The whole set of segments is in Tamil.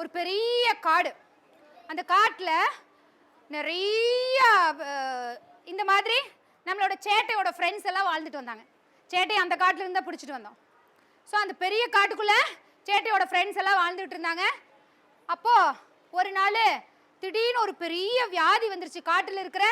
ஒரு பெரிய காடு. அந்த காட்டில் நிறைய இந்த மாதிரி நம்மளோட சேட்டையோட ஃப்ரெண்ட்ஸ் எல்லாம் வாழ்ந்துட்டு வந்தாங்க. சேட்டை அந்த காட்டில் இருந்தால் பிடிச்சிட்டு வந்தோம். ஸோ அந்த பெரிய காட்டுக்குள்ளே சேட்டையோட ஃப்ரெண்ட்ஸ் எல்லாம் வாழ்ந்துட்டு இருந்தாங்க. அப்போது ஒரு நாள் திடீர்னு ஒரு பெரிய வியாதி வந்துருச்சு. காட்டில் இருக்கிற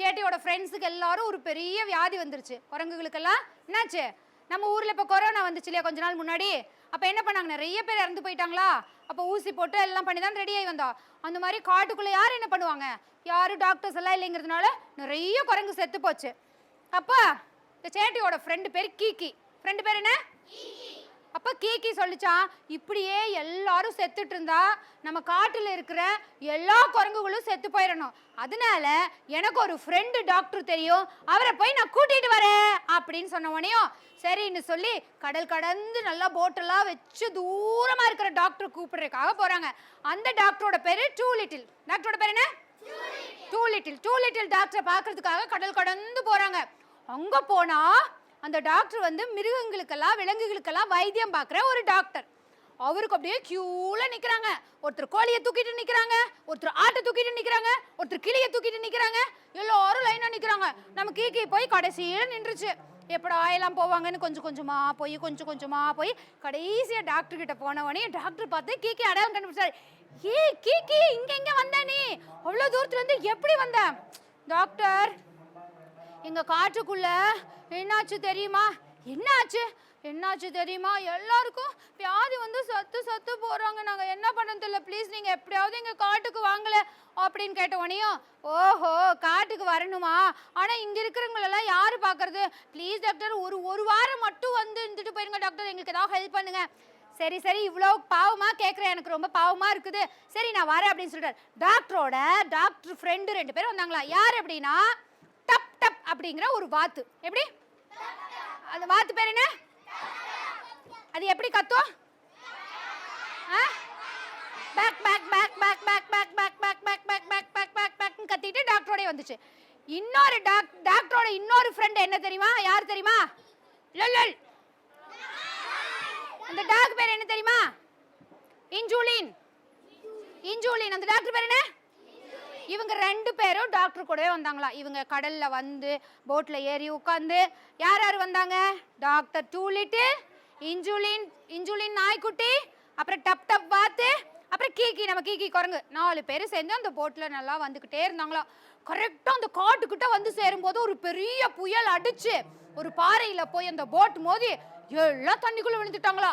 சேட்டையோட ஃப்ரெண்ட்ஸுக்கு எல்லாரும் ஒரு பெரிய வியாதி வந்துருச்சு. குரங்குகளுக்கெல்லாம். என்னாச்சு? நம்ம ஊரில் இப்போ கொரோனா வந்துச்சு இல்லையா கொஞ்ச நாள் முன்னாடி? அப்போ என்ன பண்ணாங்க? நிறைய பேர் இறந்து போயிட்டாங்களா? அப்போ ஊசி போட்டு எல்லாம் பண்ணி தான் ரெடி ஆகி வந்தோம் அந்த மாதிரி காட்டுக்குள்ளே யார் என்ன பண்ணுவாங்க? யாரும் டாக்டர்ஸ் எல்லாம் இல்லைங்கிறதுனால நிறைய குரங்கு செத்து போச்சு. அப்போ இந்த சேட்டியோட ஃப்ரெண்டு பேர் கீக்கி. ஃப்ரெண்டு பேர் என்ன? அப்ப கீக்கி சொல்லிச்சான் இப்படியே எல்லாரும் செத்துட்டு இருந்தா நம்ம காட்டுல இருக்கிற எல்லா குரங்குகளும் செத்து போயிடணும். அதனால எனக்கு ஒரு ஃப்ரெண்டு டாக்டர் தெரியும். அவரை போய் நான் கூட்டிட்டு வரேன் அப்படின்னு சொன்ன உடனேயும் சரின்னு சொல்லி கடல் கடந்து நல்லா போட்டெல்லாம் வச்சு தூரமா இருக்கிற டாக்டர் கூப்பிடுறதுக்காக போறாங்க. அந்த டாக்டரோட பேரு டூ லிட்டில் டாக்டரோட பேர் என்ன? டூ லிட்டில் டூ லிட்டில் டாக்டரை பார்க்கறதுக்காக கடல் கடந்து போறாங்க. அங்க போனா அந்த டாக்டர் வந்து மிருகங்களுக்கெல்லாம் விலங்குகளுக்கெல்லாம் வைத்தியம் பார்க்குற ஒரு டாக்டர் அவருக்கு அப்படியே கியூல நிக்கிறாங்க. ஒருத்தர் கோழியை தூக்கிட்டு நிக்கிறாங்க. ஒருத்தர் ஆட்டை தூக்கிட்டு நிக்கிறாங்க. ஒருத்தர் கிளியை தூக்கிட்டு நிக்கிறாங்க. எல்லாரும் லைனா நிக்கிறாங்க. நம்ம கீக்கி போய் கடைசியில நின்றுச்சு. எப்படா எல்லாம் போவாங்கன்னு கொஞ்சம் கொஞ்சமா போய் கொஞ்சம் கொஞ்சமா போய் கடைசியா டாக்டர் கிட்ட போன உடனே டாக்டர் பார்த்து கீக்கி அடையாளம் கண்டுபிடிச்சாரு. ஏய் கீக்கி இங்க இங்கே வந்த நீ? அவ்வளவு தூரத்துல இருந்து எப்படி வந்த? டாக்டர் எங்க காட்டுக்குள்ள என்னாச்சு தெரியுமா? என்னாச்சு? என்னாச்சு தெரியுமா? எல்லாருக்கும் வியாதி வந்து சத்து சத்து போறாங்க நாங்க என்ன பண்ண தெரியல. ப்ளீஸ் நீங்க எப்படியாவது எங்க காட்டுக்கு வாங்கல அப்படின்னு கேட்ட உடனேயும் ஓஹோ காட்டுக்கு வரணுமா? ஆனா இங்க இருக்கிறவங்களெல்லாம் யாரு பாக்குறது? ப்ளீஸ் டாக்டர் ஒரு ஒரு வாரம் மட்டும் வந்து இருந்துட்டு போயிருங்க டாக்டர் எங்களுக்கு ஏதாவது ஹெல்ப் பண்ணுங்க. சரி சரி இவ்வளோ பாவமாக கேட்குறேன் எனக்கு ரொம்ப பாவமாக இருக்குது. சரி நான் வரேன் அப்படின்னு சொல்லிட்டாரு டாக்டரோட டாக்டர் ஃப்ரெண்டு ரெண்டு பேரும் வந்தாங்களா? யார் அப்படின்னா டப் அப்படிங்கிற ஒரு வாத்து எப்படி அந்த வாத்து பேர் என்ன அது எப்படி கத்தும் back back back back back back back back back back back back back பேக்னு கத்திட்டு டாக்டரோடய வந்துச்சு இன்னொரு டாக் டாக்டரோட இன்னொரு ஃப்ரெண்ட் என்ன தெரியுமா யார் தெரியுமா லொல்லல் அந்த டாக் பேர் என்ன தெரியுமா இன்ஜூலின் இன்ஜூலின் அந்த டாக்டர் பேர் என்ன இவங்க ரெண்டு பேரும் டாக்டர் கூடவே வந்தாங்களா? இவங்க கடல்ல வந்து போட்ல ஏறி உட்காந்து யார் யார் வந்தாங்க? டாக்டர் டூலிட்டு இன்சுலின் இன்சுலின் நாய்க்குட்டி அப்புறம் டப் டப் பார்த்து அப்புறம் கீக்கி நம்ம கீக்கி குரங்கு. நாலு பேர் சேர்ந்து அந்த போட்டில் நல்லா வந்துக்கிட்டே இருந்தாங்களா கரெக்டாக அந்த காட்டுக்கிட்ட வந்து சேரும்போது ஒரு பெரிய புயல் அடிச்சு ஒரு பாறையில் போய் அந்த போட் மோதி எல்லாம் தண்ணிக்குள்ளே விழுந்துட்டாங்களா